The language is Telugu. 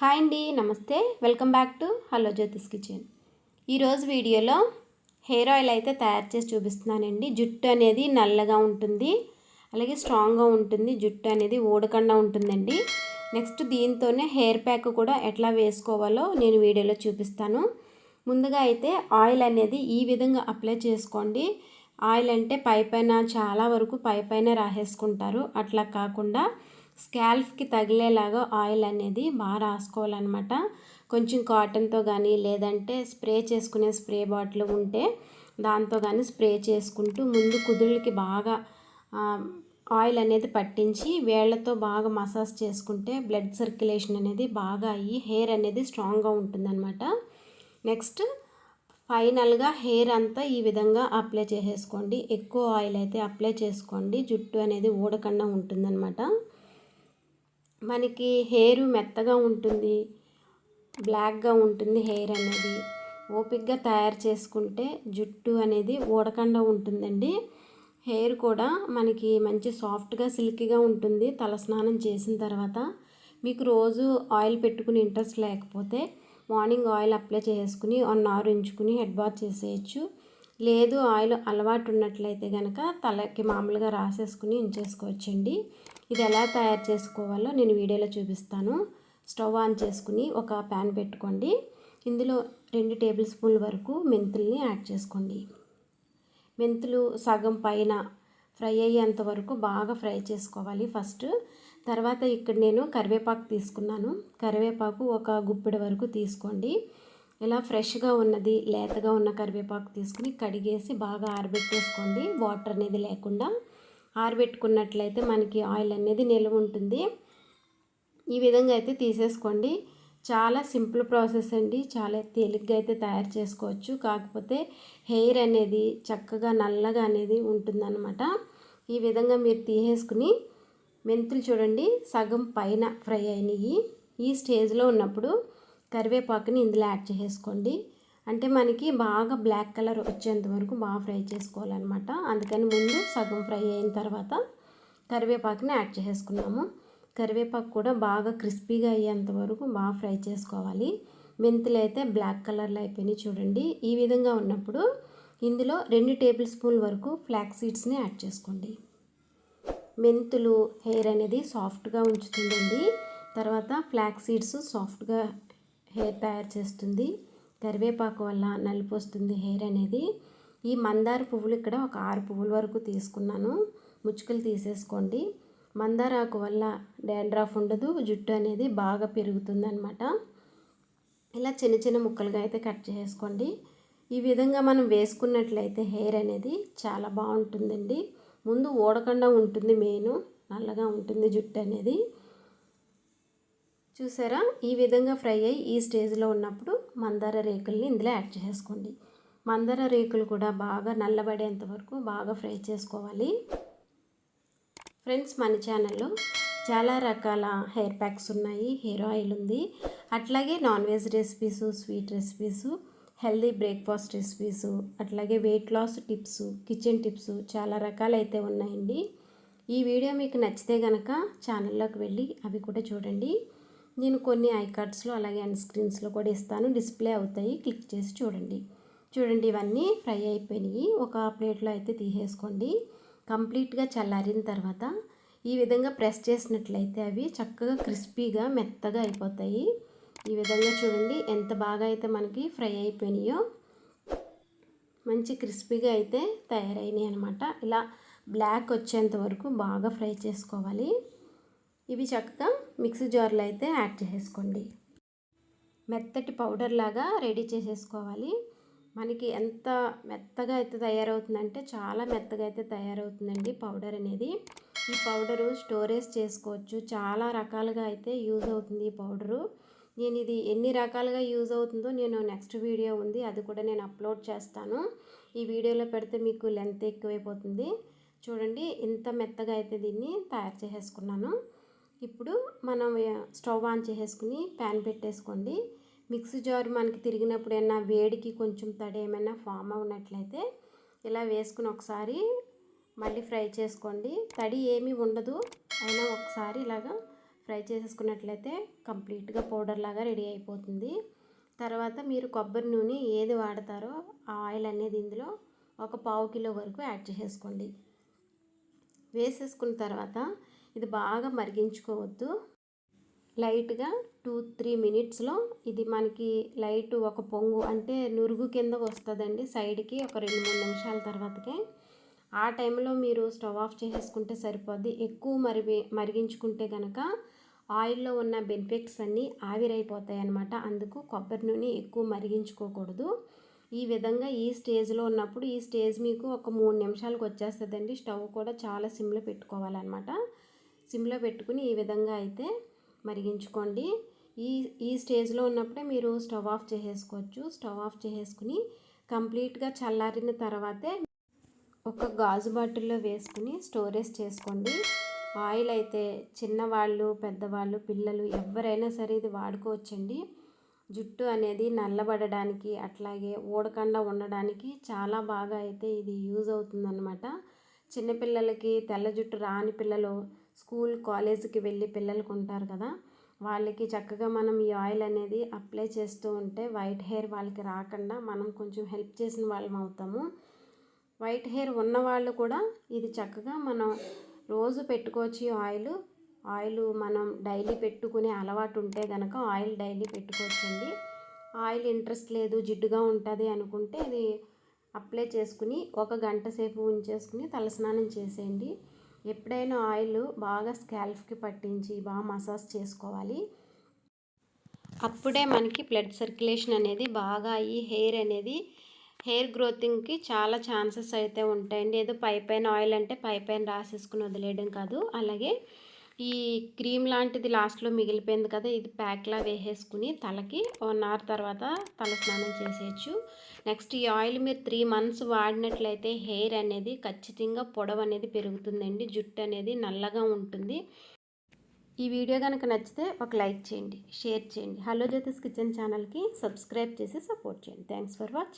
హాయ్ అండి namaste. Welcome back to hello Jyothi's kitchen. ఈరోజు వీడియోలో హెయిర్ ఆయిల్ అయితే తయారు చేసి చూపిస్తున్నానండి. జుట్టు అనేది నల్లగా ఉంటుంది అలాగే స్ట్రాంగ్గా ఉంటుంది జుట్టు అనేది ఊడకుండా ఉంటుందండి. నెక్స్ట్ దీంతోనే హెయిర్ ప్యాక్ కూడా ఎట్లా వేసుకోవాలో నేను వీడియోలో చూపిస్తాను. ముందుగా అయితే ఆయిల్ అనేది ఈ విధంగా అప్లై చేసుకోండి. ఆయిల్ అంటే పైపైన చాలా వరకు పైపైన రాసేసుకుంటారు. అట్లా కాకుండా స్కాల్ఫ్కి తగిలేలాగా ఆయిల్ అనేది బాగా రాసుకోవాలన్నమాట. కొంచెం కాటన్తో కానీ లేదంటే స్ప్రే చేసుకునే స్ప్రే బాటిల్ ఉంటే దాంతో కానీ స్ప్రే చేసుకుంటూ ముందు కుదుళ్ళకి బాగా ఆయిల్ అనేది పట్టించి వేళ్ళతో బాగా మసాజ్ చేసుకుంటే బ్లడ్ సర్క్యులేషన్ అనేది బాగా అయ్యి హెయిర్ అనేది స్ట్రాంగ్గా ఉంటుందన్నమాట. నెక్స్ట్ ఫైనల్గా హెయిర్ అంతా ఈ విధంగా అప్లై చేసేసుకోండి. ఎక్కువ ఆయిల్ అయితే అప్లై చేసుకోండి. జుట్టు అనేది ఊడకుండా ఉంటుందన్నమాట. మనకి హెయిర్ మెత్తగా ఉంటుంది బ్లాక్గా ఉంటుంది హెయిర్ అనేది. ఓపిక్గా తయారు చేసుకుంటే జుట్టు అనేది ఊడకుండా ఉంటుందండి. హెయిర్ కూడా మనకి మంచి సాఫ్ట్గా సిల్కీగా ఉంటుంది తలస్నానం చేసిన తర్వాత. మీకు రోజు ఆయిల్ పెట్టుకుని ఇంట్రెస్ట్ లేకపోతే మార్నింగ్ ఆయిల్ అప్లై చేసుకుని వన్ అవర్ ఉంచుకుని హెడ్ బాత్ చేసేయచ్చు. లేదు ఆయిల్ అలవాటు ఉన్నట్లయితే కనుక తలకి మామూలుగా రాసేసుకుని ఉంచేసుకోవచ్చండి. ఇది ఎలా తయారు చేసుకోవాలో నేను వీడియోలో చూపిస్తాను. స్టవ్ ఆన్ చేసుకుని ఒక ప్యాన్ పెట్టుకోండి. ఇందులో రెండు టేబుల్ స్పూన్ల వరకు మెంతుల్ని యాడ్ చేసుకోండి. మెంతులు సగం పైన ఫ్రై అయ్యేంత వరకు బాగా ఫ్రై చేసుకోవాలి ఫస్ట్. తర్వాత ఇక్కడ నేను కరివేపాకు తీసుకున్నాను. కరివేపాకు ఒక గుప్పెడు వరకు తీసుకోండి. ఇలా ఫ్రెష్గా ఉన్నది లేతగా ఉన్న కరివేపాకు తీసుకుని కడిగేసి బాగా ఆరబెట్టేసుకోండి. వాటర్ అనేది లేకుండా ఆరబెట్టుకున్నట్లయితే మనకి ఆయిల్ అనేది నిల్వ ఉంటుంది. ఈ విధంగా అయితే తీసేసుకోండి. చాలా సింపుల్ ప్రాసెస్ అండి. చాలా తేలిగ్గా అయితే తయారు చేసుకోవచ్చు. కాకపోతే హెయిర్ అనేది చక్కగా నల్లగా అనేది ఉంటుందన్నమాట. ఈ విధంగా మీరు తీసేసుకుని మెంతులు చూడండి సగం పైన ఫ్రై అయినాయి. ఈ స్టేజ్లో ఉన్నప్పుడు కరివేపాకుని ఇందులో యాడ్ చేసేసుకోండి. అంటే మనకి బాగా బ్లాక్ కలర్ వచ్చేంత వరకు బాగా ఫ్రై చేసుకోవాలన్నమాట. అందుకని ముందు సగం ఫ్రై అయిన తర్వాత కరివేపాకుని యాడ్ చేసేసుకున్నాము. కరివేపాకు కూడా బాగా క్రిస్పీగా అయ్యేంత వరకు బాగా ఫ్రై చేసుకోవాలి. మెంతులు అయితే బ్లాక్ కలర్లో అయిపోయినాయి చూడండి. ఈ విధంగా ఉన్నప్పుడు ఇందులో రెండు టేబుల్ స్పూన్ వరకు ఫ్లాక్ సీడ్స్ని యాడ్ చేసుకోండి. మెంతులు హెయిర్ అనేది సాఫ్ట్గా ఉంచుతుందండి. తర్వాత ఫ్లాక్ సీడ్స్ సాఫ్ట్గా హెయిర్ తయారు చేస్తుంది. కరివేపాకు వల్ల నలుపు వస్తుంది హెయిర్ అనేది. ఈ మందార పువ్వులు ఇక్కడ ఒక ఆరు పువ్వుల వరకు తీసుకున్నాను. ముచ్చుకలు తీసేసుకోండి. మందార ఆకు వల్ల డాండ్రాఫ్ ఉండదు. జుట్టు అనేది బాగా పెరుగుతుంది అనమాట ఇలా చిన్న చిన్న ముక్కలుగా అయితే కట్ చేసుకోండి. ఈ విధంగా మనం వేసుకున్నట్లయితే హెయిర్ అనేది చాలా బాగుంటుందండి. ముందు ఓడకుండా ఉంటుంది మెయిన్. నల్లగా ఉంటుంది జుట్టు అనేది. చూసారా? ఈ విధంగా ఫ్రై అయ్యి ఈ స్టేజ్లో ఉన్నప్పుడు మందార రేకుల్ని ఇందులో యాడ్ చేసుకోండి. మందార రేకులు కూడా బాగా నల్లబడేంత వరకు బాగా ఫ్రై చేసుకోవాలి. ఫ్రెండ్స్ మన ఛానల్లో చాలా రకాల హెయిర్ ప్యాక్స్ ఉన్నాయి హెయిర్ ఆయిల్ ఉంది. అట్లాగే non veg recipes sweet recipes healthy breakfast recipes అట్లాగే weight loss tips kitchen tips చాలా రకాలైతే ఉన్నాయండి. ఈ వీడియో మీకు నచ్చితే కనుక ఛానల్లోకి వెళ్ళి అవి కూడా చూడండి. నేను కొన్ని ఐ కార్డ్స్లో అలాగే అండ్ స్క్రీన్స్లో కూడా ఇస్తాను. డిస్ప్లే అవుతాయి. క్లిక్ చేసి చూడండి. చూడండి ఇవన్నీ ఫ్రై అయిపోయినాయి. ఒక ప్లేట్లో అయితే తీసేసుకోండి. కంప్లీట్గా చల్లారిన తర్వాత ఈ విధంగా ప్రెస్ చేసినట్లయితే అవి చక్కగా క్రిస్పీగా మెత్తగా అయిపోతాయి. ఈ విధంగా చూడండి ఎంత బాగా అయితే మనకి ఫ్రై అయిపోయినాయో మంచి క్రిస్పీగా అయితే తయారైనాయి అనమాట ఇలా బ్లాక్ వచ్చేంత వరకు బాగా ఫ్రై చేసుకోవాలి. ఇవి చక్కగా మిక్సీ జార్లో అయితే యాడ్ చేసేసుకోండి. మెత్తటి పౌడర్ లాగా రెడీ చేసేసుకోవాలి. మనకి ఎంత మెత్తగా అయితే తయారవుతుందంటే చాలా మెత్తగా అయితే తయారవుతుందండి పౌడర్ అనేది. ఈ పౌడరు స్టోరేజ్ చేసుకోవచ్చు. చాలా రకాలుగా అయితే యూజ్ అవుతుంది ఈ పౌడరు. నేను ఇది ఎన్ని రకాలుగా యూజ్ అవుతుందో నేను నెక్స్ట్ వీడియో ఉంది. అది కూడా నేను అప్లోడ్ చేస్తాను. ఈ వీడియోలో పెడితే మీకు లెంత్ ఎక్కువైపోతుంది. చూడండి ఇంత మెత్తగా అయితే దీన్ని తయారు చేసేసుకున్నాను. ఇప్పుడు మనం స్టవ్ ఆన్ చేసేసుకుని ప్యాన్ పెట్టేసుకోండి. మిక్సీ జార్ మనకి తిరిగినప్పుడు ఏమైనా వేడికి కొంచెం తడి ఏమైనా ఫామ్ అవునట్లయితే ఇలా వేసుకుని ఒకసారి మళ్ళీ ఫ్రై చేసుకోండి. తడి ఏమీ ఉండదు. అయినా ఒకసారి ఇలాగా ఫ్రై చేసేసుకున్నట్లయితే కంప్లీట్గా పౌడర్ లాగా రెడీ అయిపోతుంది. తర్వాత మీరు కొబ్బరి నూనె ఏది వాడతారో ఆ ఆయిల్ అనేది ఇందులో ఒక పావు కిలో వరకు యాడ్ చేసేసుకోండి. వేసేసుకున్న తర్వాత ఇది బాగా మరిగించుకోవద్దు. లైట్గా టూ త్రీ మినిట్స్లో ఇది మనకి లైట్ ఒక పొంగు అంటే నురుగు కింద వస్తుందండి సైడ్కి ఒక రెండు మూడు నిమిషాల తర్వాతకే. ఆ టైంలో మీరు స్టవ్ ఆఫ్ చేసేసుకుంటే సరిపోద్ది. ఎక్కువ మరి మరిగించుకుంటే కనుక ఆయిల్లో ఉన్న బెనిఫిట్స్ అన్నీ ఆవిరైపోతాయి అన్నమాట అందుకు కొబ్బరి నూనె ఎక్కువ మరిగించుకోకూడదు. ఈ విధంగా ఈ స్టేజ్లో ఉన్నప్పుడు ఈ స్టేజ్ మీకు ఒక మూడు నిమిషాలకు వచ్చేస్తుందండి. స్టవ్ కూడా చాలా సిమ్లో పెట్టుకోవాలన్నమాట. సిమ్లో పెట్టుకుని ఈ విధంగా అయితే మరిగించుకోండి. ఈ ఈ స్టేజ్లో ఉన్నప్పుడే మీరు స్టవ్ ఆఫ్ చేసేసుకోవచ్చు. స్టవ్ ఆఫ్ చేసేసుకుని కంప్లీట్గా చల్లారిన తర్వాతే ఒక గాజు బాటిల్లో వేసుకుని స్టోరేజ్ చేసుకోండి. ఆయిల్ అయితే చిన్నవాళ్ళు పెద్దవాళ్ళు పిల్లలు ఎవరైనా సరే ఇది వాడుకోవచ్చండి. జుట్టు అనేది నల్లబడడానికి అట్లాగే ఊడకుండా ఉండడానికి చాలా బాగా అయితే ఇది యూజ్ అవుతుందన్నమాట. చిన్నపిల్లలకి తెల్ల జుట్టు రాని పిల్లలు స్కూల్ కాలేజీకి వెళ్ళి పిల్లలకు ఉంటారు కదా. వాళ్ళకి చక్కగా మనం ఈ ఆయిల్ అనేది అప్లై చేస్తూ ఉంటే వైట్ హెయిర్ వాళ్ళకి రాకుండా మనం కొంచెం హెల్ప్ చేసిన వాళ్ళం అవుతాము. వైట్ హెయిర్ ఉన్న వాళ్ళు కూడా ఇది చక్కగా మనం రోజు పెట్టుకోవచ్చు ఈ ఆయిల్. ఆయిల్ మనం డైలీ పెట్టుకునే అలవాటు ఉంటే కనుక ఆయిల్ డైలీ పెట్టుకోవచ్చండి. ఆయిల్ ఇంట్రెస్ట్ లేదు జిడ్డుగా ఉంటుంది అనుకుంటే ఇది అప్లై చేసుకుని ఒక గంట సేపు ఉంచేసుకుని తలస్నానం చేసేయండి. ఎప్పుడైనా ఆయిల్ బాగా స్కాల్ఫ్కి పట్టించి బాగా మసాజ్ చేసుకోవాలి. అప్పుడే మనకి బ్లడ్ సర్క్యులేషన్ అనేది బాగా అయ్యి హెయిర్ అనేది హెయిర్ గ్రోతింగ్కి చాలా ఛాన్సెస్ అయితే ఉంటాయండి. ఏదో పై పైన ఆయిల్ అంటే పై పైన రాసేసుకుని వదిలేయడం కాదు. అలాగే ఈ క్రీమ్ లాంటిది లాస్ట్లో మిగిలిపోయింది కదా ఇది ప్యాక్లా వేసేసుకుని తలకి వన్ అవర్ తర్వాత తల స్నానం చేసేయచ్చు. నెక్స్ట్ ఈ ఆయిల్ మీరు త్రీ మంత్స్ వాడినట్లయితే హెయిర్ అనేది ఖచ్చితంగా పొడవు అనేది పెరుగుతుందండి జుట్టు అనేది నల్లగా ఉంటుంది. ఈ వీడియో కనుక నచ్చితే ఒక లైక్ చేయండి షేర్ చేయండి. హలో జ్యోతిస్ కిచెన్ ఛానల్కి సబ్స్క్రైబ్ చేసి సపోర్ట్ చేయండి. Thanks for watching.